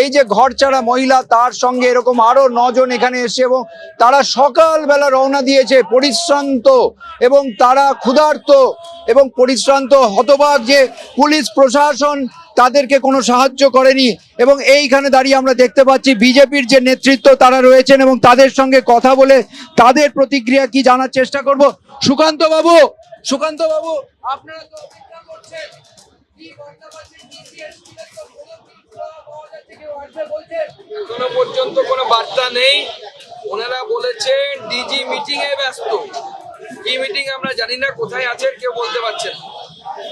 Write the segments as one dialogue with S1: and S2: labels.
S1: এই যে ঘর ছাড়া মহিলা, তার সঙ্গে এরকম আরও নজন এখানে এসে এবং তারা সকালবেলা রওনা দিয়েছে পরিশ্রান্ত এবং তারা ক্ষুধার্ত এবং পরিশ্রান্ত হতবাক যে পুলিশ প্রশাসন তাদেরকে কোনো সাহায্য করেনি এবং এইখানে দাঁড়িয়ে আমরা দেখতে পাচ্ছি বিজেপির যে নেতৃত্ব তারা রয়েছেন এবং তাদের সঙ্গে কথা বলে তাদের প্রতিক্রিয়া কি জানার চেষ্টা করব। সুকান্ত বাবু সুকান্ত বাবু, আপনারা তো করছেন। কি
S2: পর্যন্ত কোনো বার্তা নেই। ওনারা বলেছেন ডিজি মিটিং এ ব্যস্ত। কি মিটিং আমরা জানি না, কোথায় আছেন কেউ বলতে পারছেন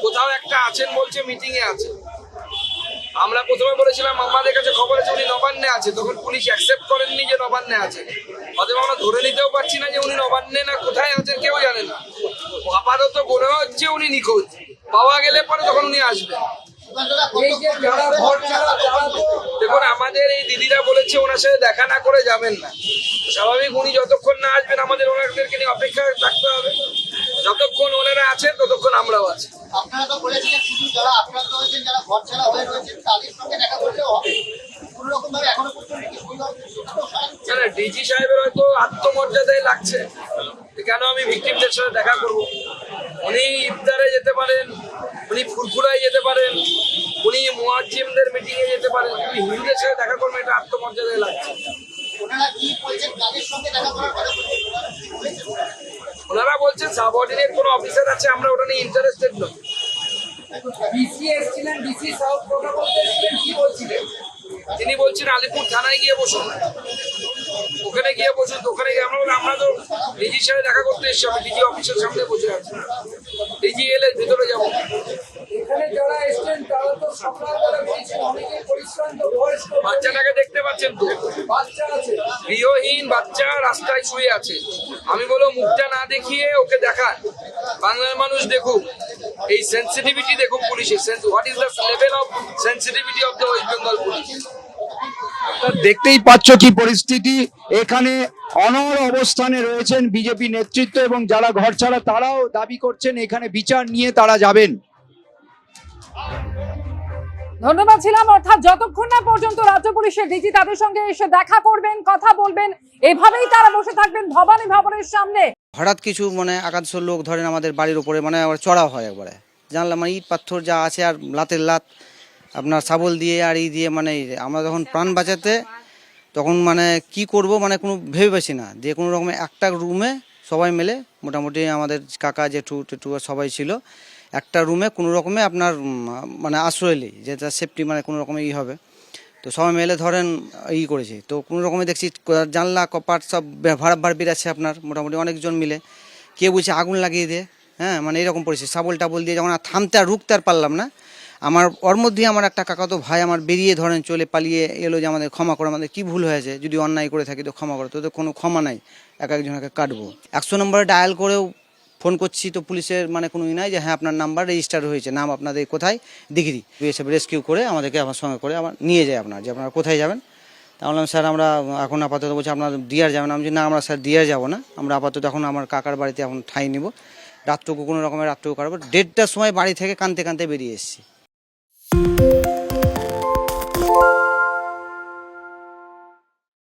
S2: কোথাও একটা আছেন বলছে মিটিং এ আছে আমরা প্রথমে বলেছিলাম, আমাদের কাছে খবর আছে উনি নবান্নে আছে। তখন পুলিশ অ্যাকসেপ্ট করেননি যে নবান্নে আছে। অতএব আমরা ধরে নিতেও পারছি না যে উনি নবান্নে না কোথায় আছেন, কেউ জানে না। আপাতত মনে হচ্ছে উনি নিখোঁজ। পাওয়া গেলে পরে তখন উনি আসবেন। দেখুন আমাদের এই দিদিরা বলেছে ওনার সাথে দেখা না করে যাবেন না। স্বাভাবিক উনি যতক্ষণ না আসবেন আমাদের ওনাদেরকে নিয়ে অপেক্ষা থাকতে হবে। যতক্ষণ ওনারা আছেন ততক্ষণ আমরাও আছি।
S3: আপনারা তো বলেছিলেন শুধু যারা আক্রান্ত হয়েছেন যারা ঘর ছাড়া হয়ে রয়েছেন তাদের সঙ্গে দেখা করলেও হবে। কোন রকম ভাবে এখনও পর্যন্ত কি সুবিধা সেটাও সাহায্য
S2: কেন ডিজি সাহেবের হয়তো আত্মমর্যাদায় লাগছে। কেন আমি ভিকটিমদের সাথে দেখা করব? উনি ইফতারে যেতে পারেন উনি ফুরফুরায় যেতে পারেন উনি মুয়াজ্জিমদের মিটিং এ যেতে পারেন। উনি হিন্দুদের সাথে দেখা করবেন এটা আত্মমর্যাদায় লাগছে।
S3: ওনারা বলছেন
S2: সাবঅর্ডিনেট কোনো অফিসার আছে আমরা ওটা নিয়ে ইন্টারেস্টেড নই।
S1: ডিসি এসেছিলেন ডিসি সাহেব কথা বলতে এসেছিলেন কি বলছিলেন?
S2: তিনি বলছেন আলিপুর থানায় গিয়ে বসুন। ওখানে গিয়ে বসুন ওখানে গিয়ে আমরা আমরা তো ডিজির সাথে দেখা করতে এসেছি আমি ডিজি অফিসের সামনে বসে আছি। ডিজি এলে ভিতরে যাব। বাচ্চাটাকে দেখতে পাচ্ছেন তো? গৃহহীন বাচ্চা রাস্তায় শুয়ে আছে। আমি বলো মুখটা না দেখিয়ে ওকে দেখান। বাংলার মানুষ দেখুক এই সেন্সিটিভিটি দেখুক পুলিশের। What is the level of sensitivity of the West Bengal police
S1: দেখতেই পাচ্ছ কি পরিস্থিতি। এখানে অনর অবস্থানে রয়েছেন বিজেপি নেতৃত্ব এবং যারা ঘর ছাড়া তারাও দাবি করছেন এখানে বিচার নিয়ে তারা যাবেন।
S4: ধন্যবাদ ছিলাম। অর্থাৎ যতক্ষণ না পর্যন্ত রাজ্য পুলিশের ডিজি তাদের সঙ্গে এসে দেখা করবেন কথা বলবেন এভাবেই তারা বসে থাকবেন ভবানী ভবনের সামনে।
S5: হঠাৎ কিছু মানে একাদশ লোক ধরেন আমাদের বাড়ির উপরে মানে আবার চড়া হয় একবারে। জানলাম মানে ইট পাথর যা আছে আর লাতের লাত। আপনার শাবল দিয়ে আর ই দিয়ে মানে আমরা যখন প্রাণ বাঁচাতে তখন মানে কি করব মানে কোনো ভেবে পাচ্ছি না। যে কোনো রকমে একটা রুমে সবাই মিলে, মোটামুটি আমাদের কাকা, জেঠু টেটু সবাই ছিল, একটা রুমে কোনো রকমে আপনার মানে আশ্রয় নেই যেটা সেফটি মানে কোনো রকমে ই হবে। তো সবাই মিলে ধরেন ই করেছি। তো কোনো রকমে দেখছি জানলা, কপাট সব ভাড়া ভাড় বেরাচ্ছে আপনার, মোটামুটি অনেকজন মিলে। কে বলছে আগুন লাগিয়ে দিয়ে হ্যাঁ মানে এরকম পরিস্থিতি। সাবল টাবল দিয়ে যখন আর থামতে আর রুখতে আর পারলাম না আমার, ওর মধ্যেই আমার একটা কাকাতো ভাই আমার বেরিয়ে ধরেন চলে পালিয়ে এলো যে আমাদের ক্ষমা করে, আমাদের কী ভুল হয়েছে? যদি অন্যায় করে থাকি তো ক্ষমা করে তো কোনো ক্ষমা নাই, এক একজনকে কাটবো। একশো নম্বরে ডায়াল করেও ফোন করছি তো পুলিশের মানে কোনো ই নাই যে হ্যাঁ আপনার নাম্বার রেজিস্টার হয়েছে, নাম আপনাদের কোথায়? দিঘিরি বিএসএফ রেস্কিউ করে আমাদেরকে আমার সঙ্গে করে আবার নিয়ে যায় আপনার, যে আপনারা কোথায় যাবেন? তা বললাম, স্যার, আমরা এখন আপাতত বলছি আপনার দিয়ার যাবেন আমি না, আমরা স্যার দিয়ার যাব না। আমরা আপাতত এখন আমার কাকার বাড়িতে এখন ঠাঁই নিব। রাতটুকু কোনো রকমের রাতটুকু কাটবো। দেড়টার সময় বাড়ি থেকে কানতে কানতে বেরিয়ে এসেছি। Thank you